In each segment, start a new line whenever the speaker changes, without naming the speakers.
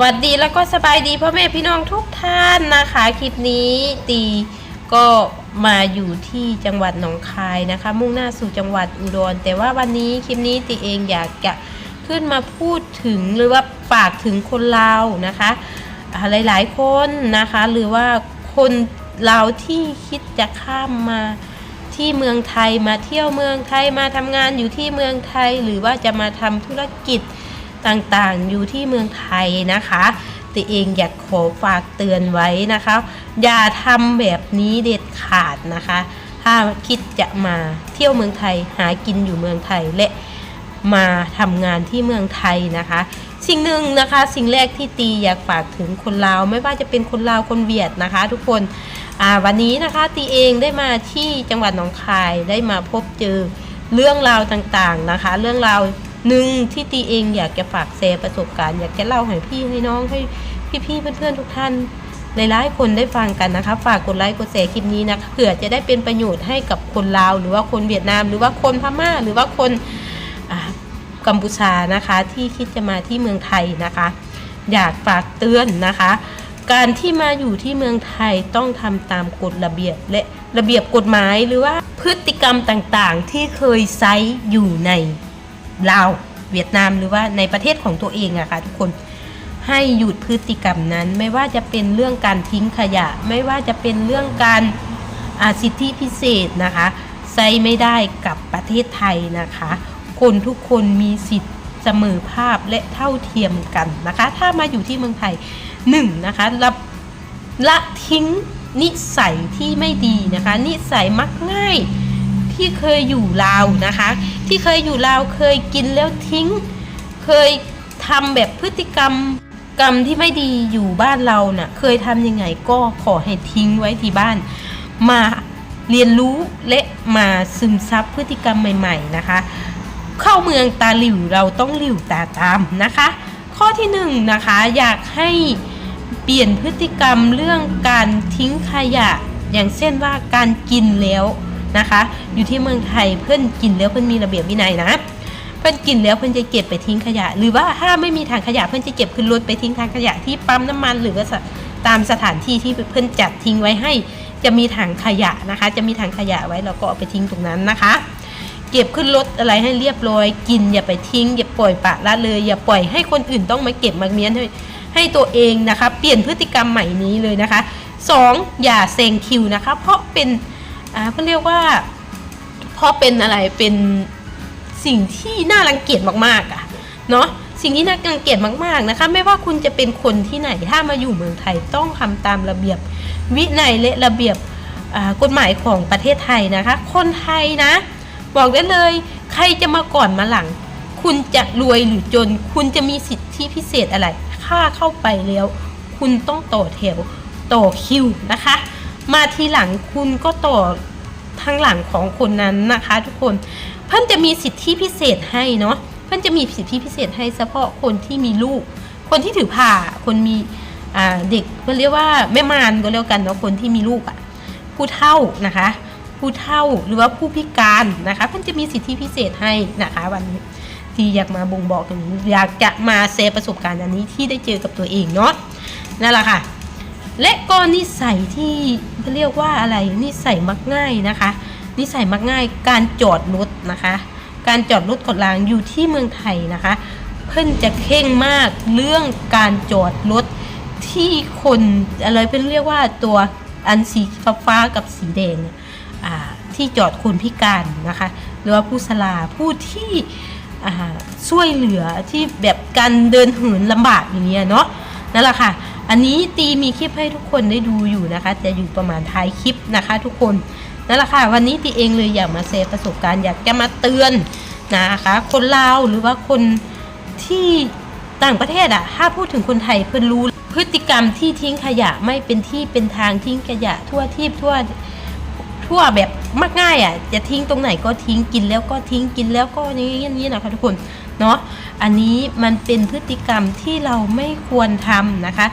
วัสดีแล้วก็สบายดีพ่อแม่พี่น้องทุกท่านนะคะ คลิปนี้ตีก็มาอยู่ที่จังหวัดหนองคายนะคะ มุ่งหน้าสู่จังหวัดอุดรแต่ว่าวันนี้คลิปนี้ตีเองอยากจะขึ้นมาพูดถึงหรือว่าฝากถึงคนลาวนะคะอ่าหลายๆคนนะคะ หรือว่าคนลาวที่คิดจะข้ามมาที่เมืองไทยมาเที่ยวเมืองไทยมาทำงานอยู่ที่เมืองไทย หรือว่าจะมาทำธุรกิจ ต่างๆ อยู่ที่เมืองไทยนะคะตัวเองอยากขอฝากเตือนไว้นะคะ อย่าทำแบบนี้เด็ดขาดนะคะ ถ้าคิดจะมาเที่ยวเมืองไทยหากินอยู่เมืองไทยและมาทำงานที่เมืองไทยนะคะ สิ่งหนึ่งนะคะ สิ่งแรกที่ตีอยากฝากถึงคนลาว ไม่ว่าจะเป็นคนลาวคนเวียดนะคะ ทุกคนวันนี้นะคะตีเองได้มาที่จังหวัดหนองคายได้มาพบเจอเรื่องราวต่างๆนะคะ เรื่องราว หนึ่งที่ตีเองอยากจะฝากแชร์ประสบการณ์ อยากจะเล่าให้พี่ให้น้องให้พี่ๆเพื่อนๆทุกท่านหลายๆคนได้ฟังกันนะคะ ฝากกดไลค์กดแชร์คลิปนี้นะคะเผื่อจะได้เป็นประโยชน์ให้กับคนลาว หรือว่าคนเวียดนาม หรือว่าคนพม่า หรือว่าคนกัมพูชานะคะ ที่คิดจะมาที่เมืองไทยนะคะ อยากฝากเตือนนะคะ การที่มาอยู่ที่เมืองไทยต้องทำตามกฎระเบียบและระเบียบกฎหมายหรือว่าพฤติกรรมต่างๆ ที่เคยไซต์อยู่ใน ลาวเวียดนามหรือว่าในประเทศของตัวเองอะค่ะทุกคนให้หยุดพฤติกรรมนั้น ไม่ว่าจะเป็นเรื่องการทิ้งขยะ ไม่ว่าจะเป็นเรื่องการอาสิทธิพิเศษนะคะใช้ไม่ได้กับประเทศไทยนะคะ คนทุกคนมีสิทธิ์เสมอภาพและเท่าเทียมกันนะคะ ถ้ามาอยู่ที่เมืองไทยหนึ่งนะคะละละทิ้งนิสัยที่ไม่ดีนะคะ นิสัยมักง่าย ที่เคยอยู่ลาวนะคะ ที่เคยอยู่ลาวเคยกินแล้วทิ้ง เคยทำแบบพฤติกรรมกรรมที่ไม่ดีอยู่บ้านเราน่ะเคยทำยังไงก็ขอให้ทิ้งไว้ที่บ้าน มาเรียนรู้และมาซึมซับพฤติกรรมใหม่ ๆนะคะ เข้าเมืองตาหลิวเราต้องหลิวตาตามนะคะ ข้อที่หนึ่งนะคะอยากให้เปลี่ยนพฤติกรรมเรื่องการทิ้งขยะ อย่างเช่นว่าการกินแล้ว นะคะ อยู่ที่เมืองไทยเพื่อนกินแล้วเพื่อนมีระเบียบวินัยนะ เพื่อนกินแล้วเพื่อนจะเก็บไปทิ้งขยะ หรือว่าถ้าไม่มีถังขยะเพื่อนจะเก็บขึ้นรถไปทิ้งถังขยะที่ปั๊มน้ำมัน หรือว่าตามสถานที่ที่เพื่อนจัดทิ้งไว้ให้ จะมีถังขยะนะคะ จะมีถังขยะไว้เราก็เอาไปทิ้งตรงนั้นนะคะเก็บขึ้นรถอะไรให้เรียบร้อย กินอย่าไปทิ้ง อย่าปล่อยปะละเลย อย่าปล่อยให้คนอื่นต้องมาเก็บมาเมียนให้ให้ตัวเองนะคะ เปลี่ยนพฤติกรรมใหม่นี้เลยนะคะสองอย่าเซงคิวนะคะ เพราะเป็น อ่าเขาเรียกว่าเพราะเป็นอะไรเป็นสิ่งที่น่ารังเกียจมากๆอะเนาะสิ่งที่น่ารังเกียจมากๆนะคะ ไม่ว่าคุณจะเป็นคนที่ไหนถ้ามาอยู่เมืองไทยต้องทำตามระเบียบ วินัยและระเบียบกฎหมายของประเทศไทยนะคะ คนไทยนะ บอกได้เลย ใครจะมาก่อนมาหลัง คุณจะรวยหรือจน คุณจะมีสิทธิพิเศษอะไร ค่าเข้าไปแล้ว คุณต้องต่อแถวต่อคิวนะคะ มาทีหลังคุณก็ต่อทางหลังของคนนั้นนะคะ ทุกคนเพื่อนจะมีสิทธิพิเศษให้เนาะเพื่อนจะมีสิทธิพิเศษให้เฉพาะคนที่มีลูก คนที่ถือผ่าคนมีเด็กก็เรียกว่าแม่มารก็แล้วกันเนาะคนที่มีลูกอะผู้เฒ่านะคะ ผู้เฒ่าหรือว่าผู้พิการนะคะเพื่อนจะมีสิทธิพิเศษให้นะคะวันนี้ที่อยากมาบ่งบอกอย่างนี้อยากจะมาแชร์ประสบการณ์อันนี้ที่ได้เจอกับตัวเองเนาะนั่นแหละค่ะ และก็นิสัยที่เรียกว่าอะไรนิสัยมักง่ายนะคะ นิสัยมักง่ายการจอดรถนะคะ การจอดรถกดรางอยู่ที่เมืองไทยนะคะ เพิ่นจะเข่งมากเรื่องการจอดรถที่คนอะไรเป็นเรียกว่าตัวอันสีฟ้ากับสีแดงที่จอดคนพิการนะคะ หรือว่าผู้สลาผู้ที่ช่วยเหลือที่แบบการเดินเหินลำบากอย่างเงี้ยเนาะนั่นแหละค่ะ อันนี้ตีมีคลิปให้ทุกคนได้ดูอยู่นะคะ จะอยู่ประมาณท้ายคลิปนะคะ ทุกคนนั่นแหละค่ะวันนี้ตีเองเลยอยากมาแชร์ประสบการณ์อยากจะมาเตือนนะคะ คนลาวหรือว่าคนที่ต่างประเทศอะถ้าพูดถึงคนไทยเพื่อนรู้พฤติกรรมที่ทิ้งขยะไม่เป็นที่เป็นทางทิ้งขยะทั่วทีบทั่วทั่วแบบ มากง่ายอะจะทิ้งตรงไหนก็ทิ้งกินแล้วก็ทิ้งกินแล้วก็นี้อย่างนี้นะคะทุกคนเนาะอันนี้มันเป็นพฤติกรรมที่เราไม่ควรทำนะคะ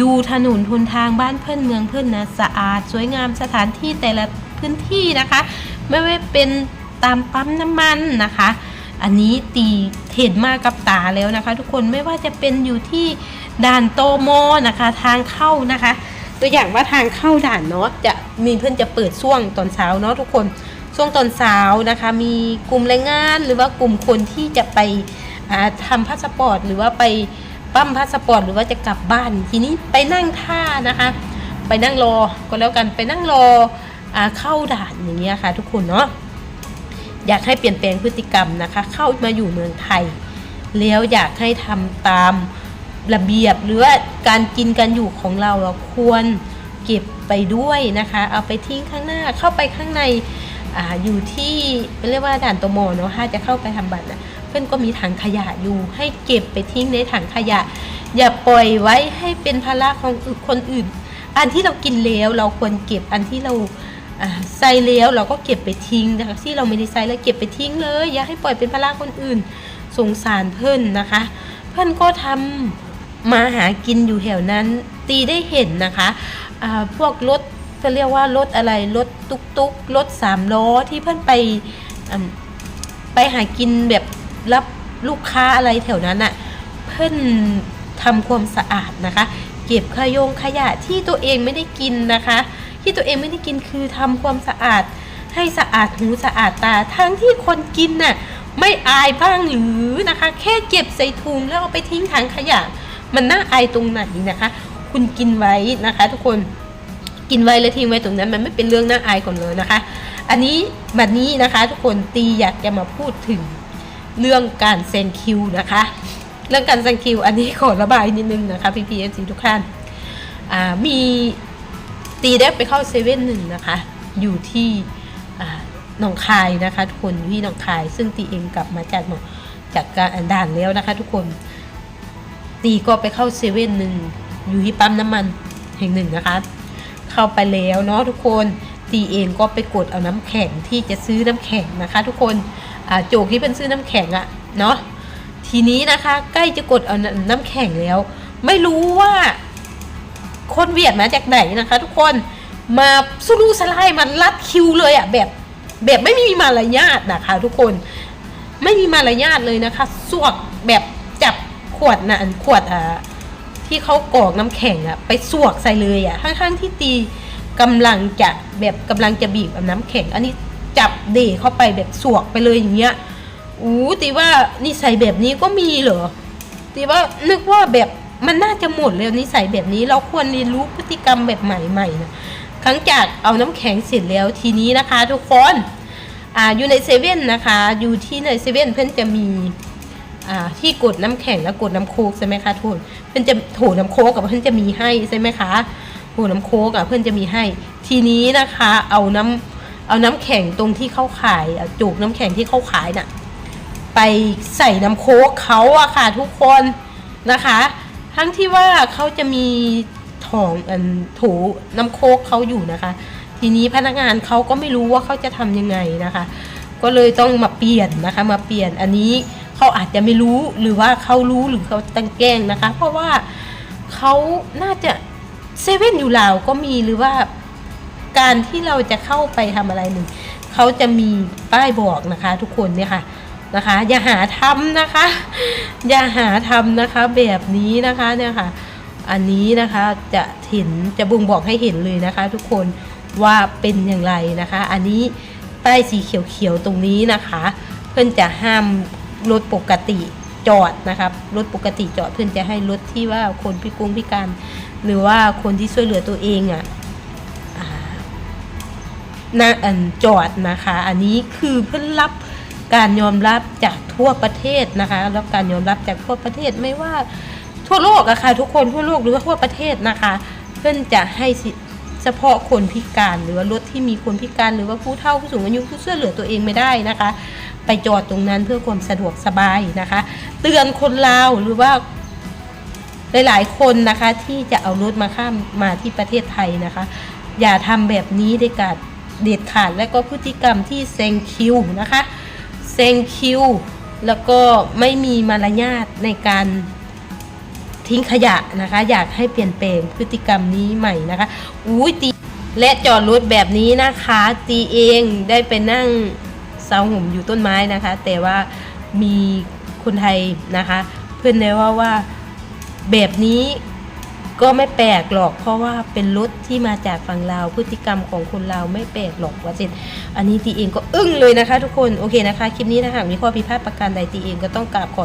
ดูถนนทุนทางบ้านเพื่อนเมืองเพื่อนนะสะอาด สวยงามสถานที่แต่ละพื้นที่นะคะ ไม่ว่าเป็นตามปั๊มน้ำมันนะคะ อันนี้ตีเห็นมากับตาแล้วนะคะ ทุกคนไม่ว่าจะเป็นอยู่ที่ด่านโตโมนะคะ ทางเข้านะคะ ตัวอย่างว่าทางเข้าด่านเนาะจะมีเพื่อนจะเปิดช่วงตอนเช้าเนาะทุกคนช่วงตอนเช้านะคะ มีกลุ่มแรงงาน หรือว่ากลุ่มคนที่จะไปอ่าทำพาสปอร์ตหรือว่าไปปั๊มพาสปอร์ตหรือว่าจะกลับบ้านทีนี้ไปนั่งท่านะคะ ไปนั่งรอก็แล้วกันไปนั่งรออเข้าด่านอย่างเงี้ยค่ะ ทุกคนเนาะอยากให้เปลี่ยนแปลงพฤติกรรมนะคะ เข้ามาอยู่เมืองไทย แล้วอยากให้ทำตาม ระเบียบหรือว่าการกินการอยู่ของเราเราควรเก็บไปด้วยนะคะ เอาไปทิ้งข้างหน้าเข้าไปข้างในออยู่ที่เรียกว่าด่านตมเนาะถ้าจะเข้าไปทำบัตรนะเพื่อนก็มีถังขยะอยู่ ให้เก็บไปทิ้งในถังขยะ อย่าปล่อยไว้ให้เป็นภาระของคนอื่น อันที่เรากินแล้วเราควรเก็บอันที่เราใส่แล้วเราก็เก็บไปทิ้งนะคะที่เราไม่ได้ใส่แล้วเก็บไปทิ้งเลย อย่าให้ปล่อยเป็นภาระคนอื่น สงสารเพื่อนนะคะ เพื่อนก็ทำ มาหากินอยู่แถวนั้น ตีได้เห็นนะคะอ่าพวกรถจะเรียกว่ารถอะไรรถตุกตุกรถสามล้อที่เพื่อนไปไปหากินแบบรับลูกค้าอะไรแถวนั้นอะ่ะเพื่อนทำความสะอาดนะคะ เก็บขยงขยะที่ตัวเองไม่ได้กินนะคะ ที่ตัวเองไม่ได้กินคือทำความสะอาด ให้สะอาดหูสะอาดตาทั้งที่คนกินน่ะไม่อายบ้างหรือนะคะ แค่เก็บใส่ถุงแล้วเอาไปทิ้งถังขยะ มันน่าอายตรงไหนนะคะ คุณกินไว้นะคะ ทุกคนกินไว้แล้วทิ้งไว้ตรงนั้น มันไม่เป็นเรื่องน่าอายก่อนเลยนะคะ อันนี้บัดนี้นะคะ ทุกคนตีอยากจะมาพูดถึงเรื่องการเซ็นคิวนะคะ เรื่องการเซ็นคิว อันนี้ขอระบายนิดนึงนะคะพี่พีเอฟซีทุกท่านมีตีได้ไปเข้าเซเว่นหนึ่งนะคะ อยู่ที่หนองคายนะคะ ทุกคนที่หนองคาย ซึ่งตีเองกลับมาจากหนองจากการด่านแล้วนะคะ ทุกคน ตีก็ไปเข้าเซเว่นหนึ่งอยู่ที่ปั๊มน้ำมันแห่งหนึ่งนะคะ เข้าไปแล้วเนาะทุกคนตีเองก็ไปกดเอาน้ำแข็งที่จะซื้อน้ำแข็งนะคะ ทุกคนโจกที่เป็นซื้อน้ำแข็งอะเนาะทีนี้นะคะใกล้จะกดเอาน้ำแข็งแล้ว ไม่รู้ว่าคนเวียดมาจากไหนนะคะ ทุกคนมาสุรุ่ยสลายมันลัดคิวเลยอะแบบแบบไม่มีมารยาทนะคะ ทุกคนไม่มีมารยาทเลยนะคะ สวกแบบ วดนะอันขวดอ่าที่เขากรอกน้ำแข็งอะไปสวกใส่เลยอะข้างๆที่ตีกำลังจะแบบกำลังจะบีบน้ำแข็ง อันนี้จับเดเข้าไปแบบสวกไปเลยอย่างเงี้ยอู้ตีว่านิสัยแบบนี้ก็มีเหรอตีว่านึกว่าแบบมันน่าจะหมดแล้วนิสัยแบบนี้เราควรเรียนรู้พฤติกรรมแบบใหม่ๆนะครั้งจากเอาน้ำแข็งเสร็จแล้วทีนี้นะคะ ทุกคนอ่าอยู่ในเซเว่นนะคะ อยู่ที่ในเซเว่นเพื่อนจะมี ที่กดน้ำแข็งแล้วกดน้ำโคกใช่ไหมคะทุนเพื่อนจะโถน้ำโคกกับเพื่อนจะมีให้ใช่ไหมคะโถน้ำโคกอะเพื่อนจะมีให้ ทีนี้นะคะเอาน้ำเอาน้ำแข็งตรงที่เขาขายจุกน้ำแข็งที่เขาขายน่ะไปใส่น้ำโคกเขาอะค่ะทุกคนนะคะ ทั้งที่ว่าเขาจะมีถองอันถูน้ำโคกเขาอยู่นะคะ ทีนี้พนักงานเขาก็ไม่รู้ว่าเขาจะทำยังไงนะคะ ก็เลยต้องมาเปลี่ยนนะคะ มาเปลี่ยนอันนี้ เขาอาจจะไม่รู้หรือว่าเขารู้หรือเขาตั้งแกล้งนะคะ เพราะว่าเขาน่าจะเซเว่นอยู่ลาวก็มีหรือว่าการที่เราจะเข้าไปทำอะไรหนึ่งเขาจะมีป้ายบอกนะคะ ทุกคนเนี่ยค่ะนะคะ อย่าหาทำนะคะ อย่าหาทำนะคะ แบบนี้นะคะเนี่ยค่ะ อันนี้นะคะจะเห็นจะบ่งบอกให้เห็นเลยนะคะ ทุกคนว่าเป็นอย่างไรนะคะ อันนี้ป้ายสีเขียวๆตรงนี้นะคะ เพื่อนจะห้าม รถปกติจอดนะครับรถปกติจอดเพื่อนจะให้รถที่ว่าคนพิกงพิการ หรือว่าคนที่ช่วยเหลือตัวเองอะนะอันจอดนะคะ อันนี้คือเพื่อนรับการยอมรับจากทั่วประเทศนะคะรับการยอมรับจากทั่วประเทศไม่ว่าทั่วโลกอะค่ะทุกคนทั่วโลกหรือว่าทั่วประเทศนะคะ เพื่อนจะให้เฉพาะคนพิการหรือว่ารถที่มีคนพิการหรือว่าผู้เฒ่าผู้สูงอายุผู้ช่วยเหลือตัวเองไม่ได้นะคะ ไปจอดตรงนั้นเพื่อความสะดวกสบายนะคะ เตือนคนลาวหรือว่าหลายๆคนนะคะที่จะเอารถมาข้ามมาที่ประเทศไทยนะคะ อย่าทำแบบนี้ได้กัดเด็ดขาดและก็พฤติกรรมที่เซงคิวนะคะเซงคิวแล้วก็ไม่มีมารยาทในการทิ้งขยะนะคะ อยากให้เปลี่ยนแปลงพฤติกรรมนี้ใหม่นะคะอุ้ยตีและจอดรถแบบนี้นะคะ ตีเองได้ไปนั่ง สาหุ่มอยู่ต้นไม้นะคะ แต่ว่ามีคนไทยนะคะ เพื่อนเลยว่าว่าแบบนี้ก็ไม่แปลกหรอกเพราะว่าเป็นรถที่มาจากฝั่งลาวพฤติกรรมของคนลาวไม่แปลกหรอกว่าเช่นอันนี้ตีเองก็อึ้งเลยนะคะ ทุกคนโอเคนะคะคลิปนี้ถ้าหากมีข้อพิพาทประการใดตีเองก็ต้องกราบขอ